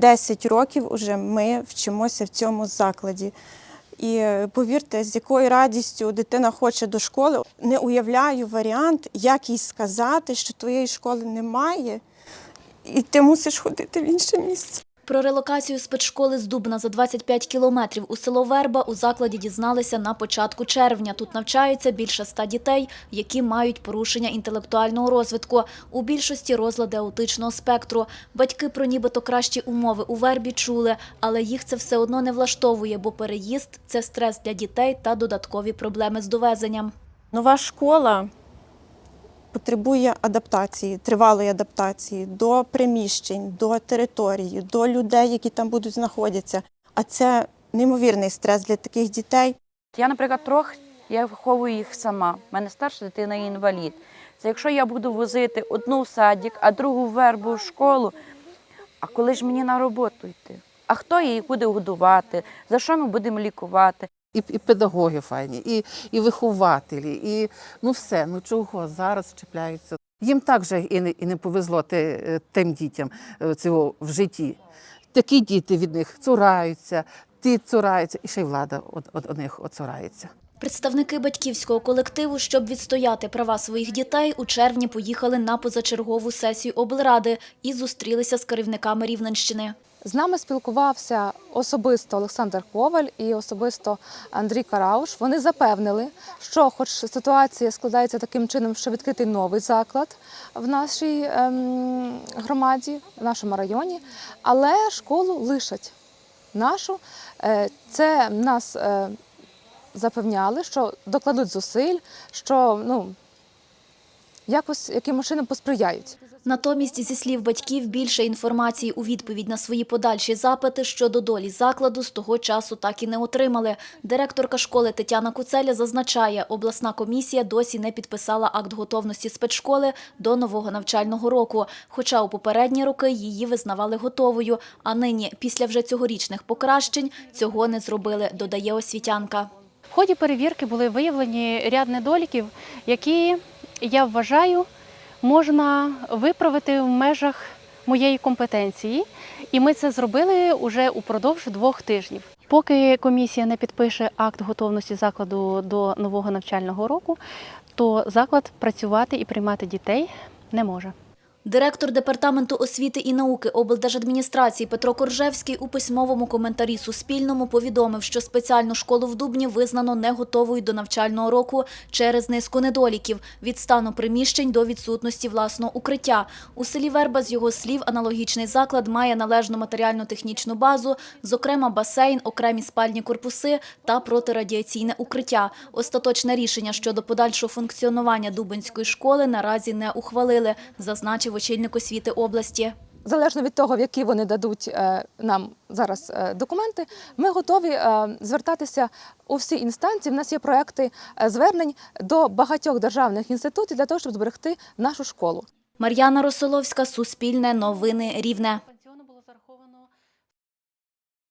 10 років уже ми вчимося в цьому закладі. І е, повірте, з якою радістю дитина хоче до школи, не уявляю варіант, як їй сказати, що твоєї школи немає, і ти мусиш ходити в інше місце. Про релокацію спецшколи з Дубна за 25 кілометрів у село Верба у закладі дізналися на початку червня. Тут навчаються більше ста дітей, які мають порушення інтелектуального розвитку. У більшості розлади аутичного спектру. Батьки про нібито кращі умови у Вербі чули, але їх це все одно не влаштовує, бо переїзд – це стрес для дітей та додаткові проблеми з довезенням. Нова школа потребує адаптації, тривалої адаптації до приміщень, до території, до людей, які там будуть знаходитися. А це неймовірний стрес для таких дітей. Я, наприклад, трьох я виховую їх сама. У мене старша дитина інвалід. Це якщо я буду возити одну в садик, а другу в вербу в школу, а коли ж мені на роботу йти? А хто її буде годувати? За що ми будемо лікувати? І, і педагоги файні, і, і вихователі, і ну все, ну чого зараз чіпляються. Їм також і не, і не повезло те, е, тим дітям е, цього в житті. Такі діти від них цураються, ті цураються, і ще й влада од, од них оцурається. Представники батьківського колективу, щоб відстояти права своїх дітей, у червні поїхали на позачергову сесію облради і зустрілися з керівниками Рівненщини. З нами спілкувався особисто Олександр Коваль і особисто Андрій Карауш. Вони запевнили, що, хоч ситуація складається таким чином, що відкритий новий заклад в нашій ем, громаді, в нашому районі, але школу лишать нашу. Е, Це нас е, запевняли, що докладуть зусиль, що ну, якось якимось чином посприяють. Натомість, зі слів батьків, більше інформації у відповідь на свої подальші запити щодо долі закладу з того часу так і не отримали. Директорка школи Тетяна Куцеля зазначає, обласна комісія досі не підписала акт готовності спецшколи до нового навчального року, хоча у попередні роки її визнавали готовою, а нині, після вже цьогорічних покращень, цього не зробили, додає освітянка. В ході перевірки були виявлені ряд недоліків, які я вважаю можна виправити в межах моєї компетенції. І ми це зробили уже упродовж двох тижнів. Поки комісія не підпише акт готовності закладу до нового навчального року, то заклад працювати і приймати дітей не може. Директор департаменту освіти і науки облдержадміністрації Петро Коржевський у письмовому коментарі Суспільному повідомив, що спеціальну школу в Дубні визнано не готовою до навчального року через низку недоліків від стану приміщень до відсутності власного укриття. У селі Верба, з його слів, аналогічний заклад має належну матеріально-технічну базу, зокрема басейн, окремі спальні корпуси та протирадіаційне укриття. Остаточне рішення щодо подальшого функціонування Дубинської школи наразі не ухвалили, зазначив очільник освіти області. Залежно від того, в які вони дадуть е, нам зараз е, документи, ми готові е, звертатися у всі інстанції. У нас є проекти звернень до багатьох державних інститутів для того, щоб зберегти нашу школу. Мар'яна Росоловська, Суспільне, Новини Рівне.